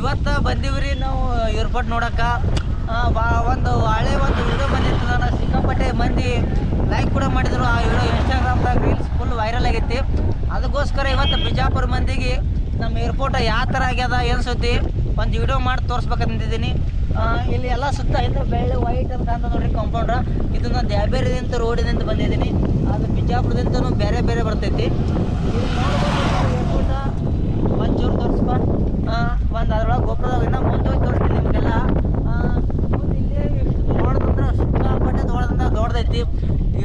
ಇವತ್ತು ಬಂದಿವ್ರಿ ನಾವು ಏರ್ಪೋರ್ಟ್ ನೋಡಕ್ಕ. ಬಾ, ಒಂದು ಹಳೆ ಒಂದು ವಿಡಿಯೋ ಬಂದಿತ್ತು ಸಿಕ್ಕಾಪಟ್ಟೆ ಮಂದಿ ಲೈಕ್ ಕೂಡ ಮಾಡಿದ್ರು. ಆ ವಿಡಿಯೋ ಇನ್ಸ್ಟಾಗ್ರಾಮ್ದಾಗ ರೀಲ್ಸ್ ಫುಲ್ ವೈರಲ್ ಆಗೈತಿ. ಅದಕ್ಕೋಸ್ಕರ ಇವತ್ತು ಬಿಜಾಪುರ ಮಂದಿಗೆ ನಮ್ಮ ಏರ್ಪೋರ್ಟ್ ಯಾವ ಥರ ಆಗ್ಯದ, ಏನು ಸುದ್ದಿ, ಒಂದು ವಿಡಿಯೋ ಮಾಡಿ ತೋರಿಸ್ಬೇಕಂತಿದ್ದೀನಿ ಇಲ್ಲಿ ಎಲ್ಲ ಸುತ್ತ ಇಂದ ಬೆಳ್ಳಿ ವೈಟ್ ಅಂತ ಅಂತ ನೋಡಿರಿ ಕಾಂಪೌಂಡ್ರ ಇದನ್ನು ದ್ಯಾಬೇರಿದಿಂದ ರೋಡಿನಿಂದ ಬಂದಿದ್ದೀನಿ. ಅದು ಬಿಜಾಪುರದಿಂದನೂ ಬೇರೆ ಬೇರೆ ಬರ್ತೈತಿ ಇಲ್ಲಿ ನೋಡ್ಬೋದು ಏರ್ಪೋರ್ಟ ಒಂಚೂರು ತೋರಿಸ್ಬಾ ಒಂದು ಅದ್ರೊಳಗೆ ಗೋಪುರದಾಗ ಇನ್ನೂ ಮುಂದೆ ಹೋಗಿ ತೋರಿಸ್ತೀನಿ ನಿಮಗೆಲ್ಲ ಮುಂದೆ ಇಲ್ಲೇ ಎಷ್ಟು ದೊಡ್ಡದಂದ್ರೆ ಸಿಕ್ಕಾಪಟ್ಟೆ ದೊಡ್ಡದಂದ್ರೆ ದೊಡ್ಡದೈತಿ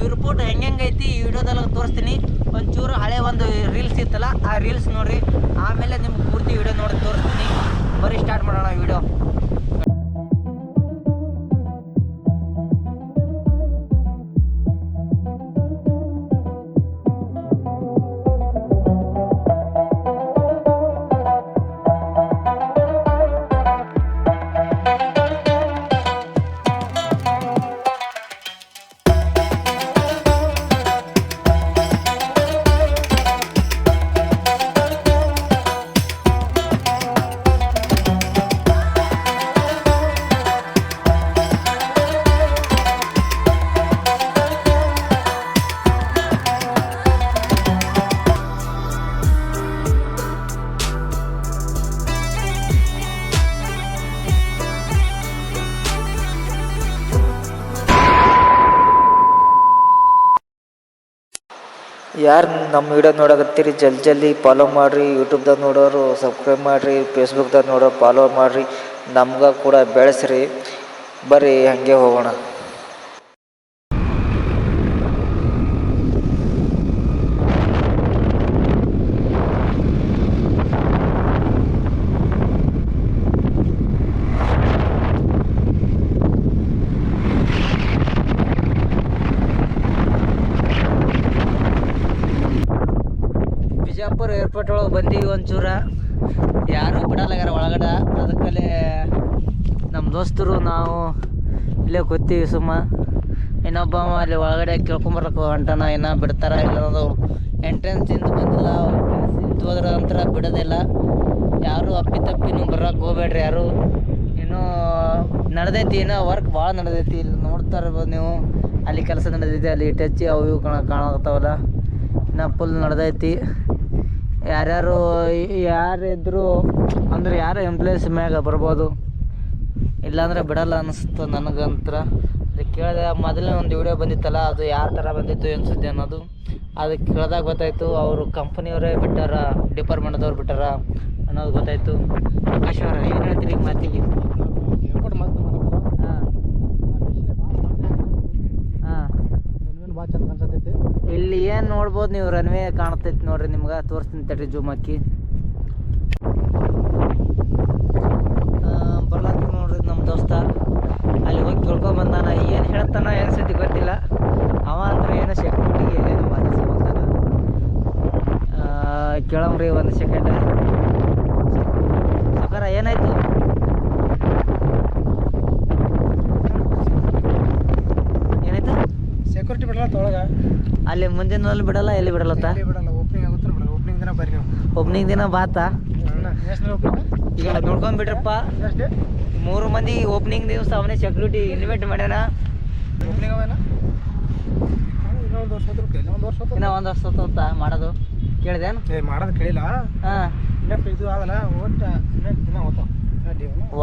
ಏರ್ಪೋರ್ಟ್ ಹೆಂಗೆ ಐತಿ ಈ ವಿಡಿಯೋದಲ್ಲಿ ತೋರಿಸ್ತೀನಿ. ಒಂಚೂರು ಹಳೆ ಒಂದು ರೀಲ್ಸ್ ಇತ್ತಲ್ಲ, ಆ ರೀಲ್ಸ್ ನೋಡ್ರಿ. ಆಮೇಲೆ ನಿಮ್ಗೆ ಪೂರ್ತಿ ವಿಡಿಯೋ ನೋಡಿ ತೋರಿಸ್ತೀನಿ. ಬರೀ ಸ್ಟಾರ್ಟ್ ಮಾಡೋಣ ವಿಡಿಯೋ ಯಾರು ನಮ್ಮ ವಿಡಿಯೋ ನೋಡಕತ್ತೀರಿ ಜಲ್ದಿ ಜಲ್ದಿ ಫಾಲೋ ಮಾಡಿರಿ ಯೂಟ್ಯೂಬ್ದಾಗ ನೋಡೋರು ಸಬ್ಸ್ಕ್ರೈಬ್ ಮಾಡಿರಿ ಫೇಸ್ಬುಕ್ದಾಗ ನೋಡೋರು ಫಾಲೋ ಮಾಡಿರಿ, ನಮ್ಗೆ ಕೂಡ ಬೆಳೆಸ್ರಿ. ಬರ್ರಿ ಹಾಗೆ ಹೋಗೋಣ ಬಿಜಾಪುರ ಏರ್ಪೋರ್ಟ್ ಒಳಗೆ ಬಂದೀವಿ ಒಂಚೂರ. ಯಾರು ಬಿಡಲ್ಲಾಗ್ಯಾರ ಒಳಗಡೆ. ಅದಕ್ಕಲ್ಲೇ ನಮ್ಮ ದೋಸ್ತರು ನಾವು ಇಲ್ಲೇ ಕೂತೀವಿ ಸುಮ್ಮ. ಇನ್ನೊಬ್ಬ ಅಲ್ಲಿ ಒಳಗಡೆ ಕೇಳ್ಕೊಂಬರಕ್ಕೆ ಹೊಂಟನ, ಇನ್ನೂ ಬಿಡ್ತಾರ ಇಲ್ಲ ಅನ್ನೋದು ಎಂಟ್ರೆನ್ಸ್ ಇಂದ ಬಂದಿಲ್ಲ. ಇಂದ ಹೋದ್ರ ನಂತರ ಬಿಡೋದಿಲ್ಲ. ಯಾರು ಅಪ್ಪಿ ತಪ್ಪಿನೂ ಬರೋಕೆ ಹೋಗ್ಬೇಡ್ರಿ ಯಾರು. ಇನ್ನೂ ನಡೆದೈತಿ, ಇನ್ನೂ ವರ್ಕ್ ಭಾಳ ನಡೆದೈತಿ. ಇಲ್ಲಿ ನೋಡ್ತಾ ಇರ್ಬೋದು ನೀವು. ಅಲ್ಲಿ ಕೆಲಸ ನಡೆದೈತಿ ಅಲ್ಲಿ ಟಚ್ಚಿ ಅವು ಇವು ಕಾಣ ಕಾಣಕತ್ತಾವಲ್ಲ. ಇನ್ನೂ ಫುಲ್ ನಡೆದೈತಿ. ಯಾರ್ಯಾರು ಯಾರಿದ್ರು ಅಂದ್ರೆ ಯಾರು ಎಂಪ್ಲಾಯೀಸ್ ಮ್ಯಾಗ ಬರ್ಬೋದು. ಇಲ್ಲಾಂದ್ರೆ ಬಿಡಲ್ಲ ಅನಿಸ್ತು ನನಗಂತ್ರ. ಅದಕ್ಕೆ ಕೇಳಿದೆ, ಮೊದಲೇ ಒಂದು ವಿಡಿಯೋ ಬಂದಿತ್ತಲ್ಲ, ಅದು ಯಾವ ಥರ ಬಂದಿತ್ತು ಸುದ್ದಿ ಅನ್ನೋದು. ಅದಕ್ಕೆ ಕೇಳಿದಾಗ ಗೊತ್ತಾಯಿತು, ಅವರು ಕಂಪ್ನಿಯವರೇ ಬಿಟ್ಟಾರ ಡಿಪಾರ್ಟ್ಮೆಂಟ್ದವ್ರು ಬಿಟ್ಟಾರ ಅನ್ನೋದು ಗೊತ್ತಾಯಿತು. ಆಕಾಶ್ ಅವರ, ಏನು ಹೇಳ್ತೀರಿ ಮಾತಿಗೆ ಹಾಂ ಹಾಂ ಭಾಳ ಚಂದ ಅನ್ಸತೈತಿ ಇಲ್ಲಿ ಏನು ನೋಡ್ಬೋದು ನೀವು ರನ್ವೇ ಕಾಣ್ತೈತಿ ನೋಡ್ರಿ ನಿಮ್ಗೆ. ತೋರಿಸ್ತೀನಿ ತಡ್ರಿ ಜೂಮ್ ಹಾಕಿ. ಬರ್ಲಾತಿ ನೋಡ್ರಿ ನಮ್ಮ ದೋಸ್ತ. ಅಲ್ಲಿ ಹೋಗಿ ಕೇಳ್ಕೊಂಡ್ ಬಂದಾನ. ಏನು ಹೇಳ್ತಾನ ಏನು ಸತಿ ಗೊತ್ತಿಲ್ಲ. ಅವ ಅಂದ್ರೆ ಏನು ಸೆಕ್ಯೂರಿಟಿಗೆ ಎಲ್ಲೇನು ಮಾತಾಡ್ಸ್ಕೊಂತಾನ ಕೇಳಮ್ರಿ ಒಂದು ಸೆಕೆಂಡ್ ಸಕಾರ, ಏನಾಯ್ತು? ಏನಾಯ್ತು? ಸೆಕ್ಯೂರಿಟಿ ಬಿಡಲ್ಲ ತೊಳಗ? ಅಲ್ಲಿ ಮುಂದಿನಲ್ಲಿ ಬಿಡಲ್ಲ ಎಲ್ಲಿ ಬಿಡಲ್ಲತ್ತ ಬಿಡಲ್ಲ ಓಪನಿಂಗ್ ಆಗುತ್ತೆ ಬಿಡಲ್ಲ. ಓಪನಿಂಗ್ ದಿನ ಬರ್ರಿ ನೀವು. ಒಬ್ನಿಗೆ ದಿನ ಬಾತಾ? ಈಗ ನೋಡ್ಕೊಂಡ್ಬಿಟ್ರಪ್ಪ ಮೂರು ಮಂದಿ ಓಪನಿಂಗ್ ದಿವಸ ಅವನೇ ಸೆಕ್ಯೂರಿಟಿ ಇನ್ವೈಟ್ ಮಾಡ್ಯಾನ. ಓಪನಿಂಗ್ ಅವೇನ ಇನ್ನೊಂದು ವರ್ಷ ಇನ್ನೊಂದು ವರ್ಷ ಇನ್ನ ಒಂದು ವರ್ಷ ಹೊತ್ತ ಮಾಡೋದು. ಕೇಳಿದೇನು? ಏ ಮಾಡೋದು ಕೇಳಿಲ್ಲ. ಹಾಂ. ಇನ್ನೂ ಇದು ಆಗಲ್ಲ. ಒಟ್ಟು ಇನ್ನೊಂದು ದಿನ ಹೋಗ್ತಾವ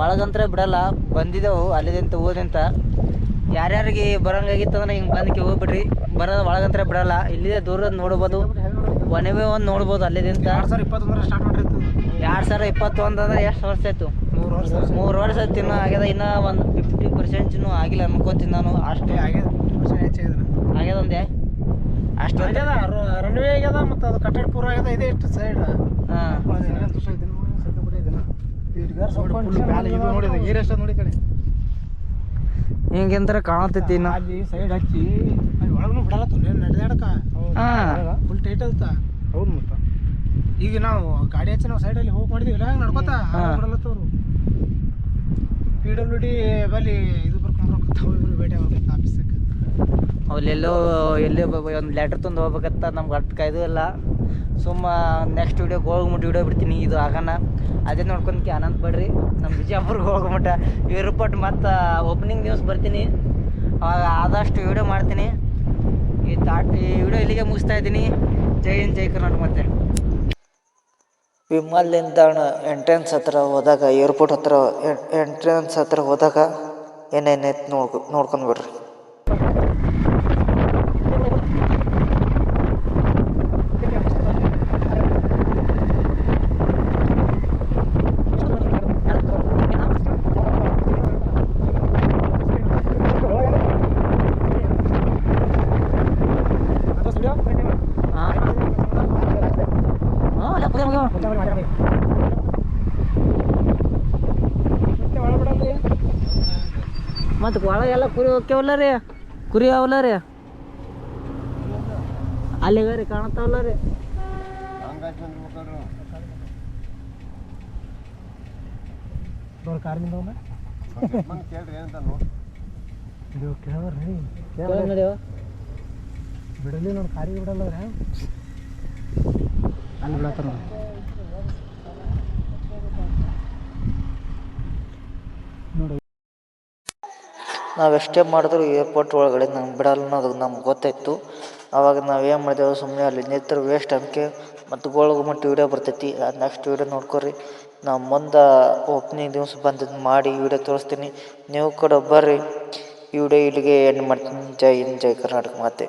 ಒಳಗಂತ್ರ ಬಿಡಲ್ಲ. ಬಂದಿದ್ದೆವು ಅಲ್ಲಿದಂತ ಓದಿಂತ ಯಾರ್ಯಾರಿಗೆ ಬರಂಗಾಗಿತ್ತು ಅಂದ್ರೆ ಹಿಂಗೆ ಬಂದಕ್ಕೆ ಹೋಗ್ಬಿಡ್ರಿ. ಬರೋದು ಒಳಗಂತ್ರ ಬಿಡಲ್ಲ. ಇಲ್ಲಿದೆ ದೂರದ ನೋಡ್ಬೋದು. ಒನವೇ ಒಂದು ನೋಡ್ಬೋದು ಅಲ್ಲಿದಿಂದ ಎರಡು ಸಾವಿರ ಇಪ್ಪತ್ತೊಂದರ ಸ್ಟಾರ್ಟ್ ಮಾಡಿರ್ತು ಎರಡು ಸಾವಿರ ಇಪ್ಪತ್ತೊಂದು ಅಂದ್ರೆ ಎಷ್ಟು ವರ್ಷ ಆಯ್ತು? ಮೂರು ವರ್ಷ. ಮೂರು ವರ್ಷ ಆಯ್ತು ಇನ್ನೂ ಆಗ್ಯದ ಇನ್ನೂ ಒಂದು ಫಿಫ್ಟಿ ಪರ್ಸೆಂಟ್ನೂ ಆಗಿಲ್ಲ ಅನ್ಕೋತೀನಿ ನಾನು. ಅಷ್ಟೇ. ಆಗ್ಯದ ಆಗ್ಯದ ಒಂದೇ? ಅಷ್ಟು ರನ್ವೇ ಆಗ್ಯದ ಮತ್ತು ಅದು ಕಟ್ಟಡ ಪೂರ ಆಗ್ಯದ ಇದೆ ಇಷ್ಟು ಸೈಡ್ ಹಾಂ. ನೋಡಿ. ಕಡೆ ಹಿಂಗೆಂದ್ರೆ ಕಾಣತೈತಿ ಇನ್ನ. ಅಲ್ಲಿ ಸೈಡ್ ಹಚ್ಚಿ ಅಲ್ಲಿ ಒಳಗೂ ಬಿಡಲ್ಲ ನಡೆದಾಡಕ? ಹಾಂ. ಫುಲ್ ಟೈಟ್ ಅದ ಹೌದು ಮತ್ತೆ. ಈಗ ನಾವು ಗಾಡಿ ಹಚ್ಚಿ ನಾವು ಸೈಡಲ್ಲಿ ಹೋಗಿ ಮಾಡಿದೀವಿ ಇಲ್ಲ ಹಂಗೆ ನಡ್ಕೋತ. ಬಿಡಲತ್ತವ್ರು ಪಿ ಡಬ್ಲ್ಯೂ ಡಿ ಬಲ್ಲಿ ಇದು ಬರ್ಕೊಂಡ್ಬರ್ಕೊತಾವ ಇಬ್ರು ಭೇಟಿ ಆಗ್ಬೇಕು ಆಫೀಸಕ್ಕೆ ಅಲ್ಲೆಲ್ಲೋ ಎಲ್ಲೇ ಒಂದು ಲೆಟರ್ ತಂದು ಹೋಗ್ಬೇಕಂತ ನಮ್ಗೆ ಅಟ್ಕ ಇದು ಇಲ್ಲ. ಸುಮ್ಮ ನೆಕ್ಸ್ಟ್ ವೀಡಿಯೋ ಗೋಳ್ಗುಮುಟ್ ವೀಡಿಯೋ ಬಿಡ್ತೀನಿ. ಇದು ಆಗೋಣ. ಅದೇ ನೋಡ್ಕೊಂಡ್ಕೆ ಆನಂದ್ ಪಡ್ರಿ ನಮ್ಮ ಬಿಜಾಪುರ್ಗೆ ಹೋಗ್ಬಿಟ್ಟ ಏರ್ಪೋರ್ಟ್ ಮತ್ತು ಓಪನಿಂಗ್ ದಿವಸ ಬರ್ತೀನಿ. ಅವಾಗ ಆದಷ್ಟು ವೀಡಿಯೋ ಮಾಡ್ತೀನಿ. ಈ ತಾಟ್ ಈ ವಿಡಿಯೋ ಇಲ್ಲಿಗೆ ಮುಗಿಸ್ತಾ ಇದ್ದೀನಿ. ಜೈ ಹಿಂದ್, ಜೈ ಕರ್ನಾಟಕ ಮತ್ತೆ. ವಿಮಾನ ನಿಲ್ದಾಣ ಎಂಟ್ರೆನ್ಸ್ ಹತ್ರ ಹೋದಾಗ ಏರ್ಪೋರ್ಟ್ ಹತ್ರ ಎಂಟ್ರೆನ್ಸ್ ಹತ್ರ ಹೋದಾಗ ಏನೇನೈತೆ ನೋಡ್ಕೊ ನೋಡ್ಕೊಂಡು ಬಿಡ್ರಿ ಹಾಂ ಹಾಂ ಅಲ್ಲ ಪುಗೆ ಮುಗ್ಯಾವ. ಮತ್ತು ಒಳಗೆಲ್ಲ ಕುರಿ ಹೋಗ್ಯಾವಲ್ಲ ರೀ? ಕುರಿ ಅವಲ್ಲ ರೀ? ಅಲ್ಲಿಗ ರೀ ಕಾಣತ್ತಾವಲ್ಲ ರೀ? ನಡ್ಯವ. ಬಿಡಲಿ ನೋಡಿ ಕಾರಿಗೆ ಬಿಡಲ್ಲ ಅಲ್ಲಿ ಬಿಡತ್ತಾರ ನೋಡಿ. ನಾವು ಎಷ್ಟೇ ಮಾಡಿದ್ರು ಏರ್ಪೋರ್ಟ್ ಒಳಗಡೆ ನಮ್ಗೆ ಬಿಡಲ್ಲ ಅನ್ನೋದು ನಮ್ಗೆ ಗೊತ್ತಾಯಿತು. ಆವಾಗ ನಾವು ಏನು ಮಾಡಿದೆವು ಸುಮ್ಮನೆ ಅಲ್ಲಿ ನಿಂತರು ವೇಸ್ಟ್ ಅಂಕೆ ಮತ್ತು ಗೋಳಗುಮಟ್ಟಿ ವಿಡಿಯೋ ಬರ್ತೈತಿ. ಅದು ನೆಕ್ಸ್ಟ್ ವಿಡಿಯೋ ನೋಡ್ಕೊರಿ. ನಾವು ಮುಂದೆ ಓಪನಿಂಗ್ ದಿವಸ ಬಂದದ್ದು ಮಾಡಿ ವಿಡಿಯೋ ತೋರಿಸ್ತೀನಿ. ನೀವು ಕೂಡ ಬರ್ರಿ. ಈ ವಿಡಿಯೋ ಇಲ್ಲಿಗೆ ಎಂಡ್ ಮಾಡ್ತೀನಿ. ಜೈ ಹಿಂದ್, ಜೈ ಕರ್ನಾಟಕ ಮಾತೆ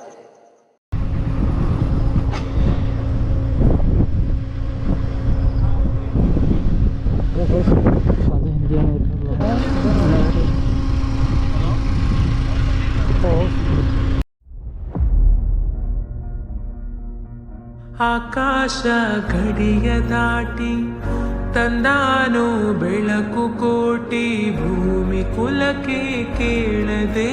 ಅದು ಹಿಂದಿ ಏನೋ ಇರ್ತದಲ್ಲ. ಆಕಾಶ ಗಡಿಯ ದಾಟಿ ತಂದಾನು ಬೆಳಕು ಕೋಟಿ ಭೂಮಿ ಕುಲಕ್ಕೆ ಕೇಳದೆ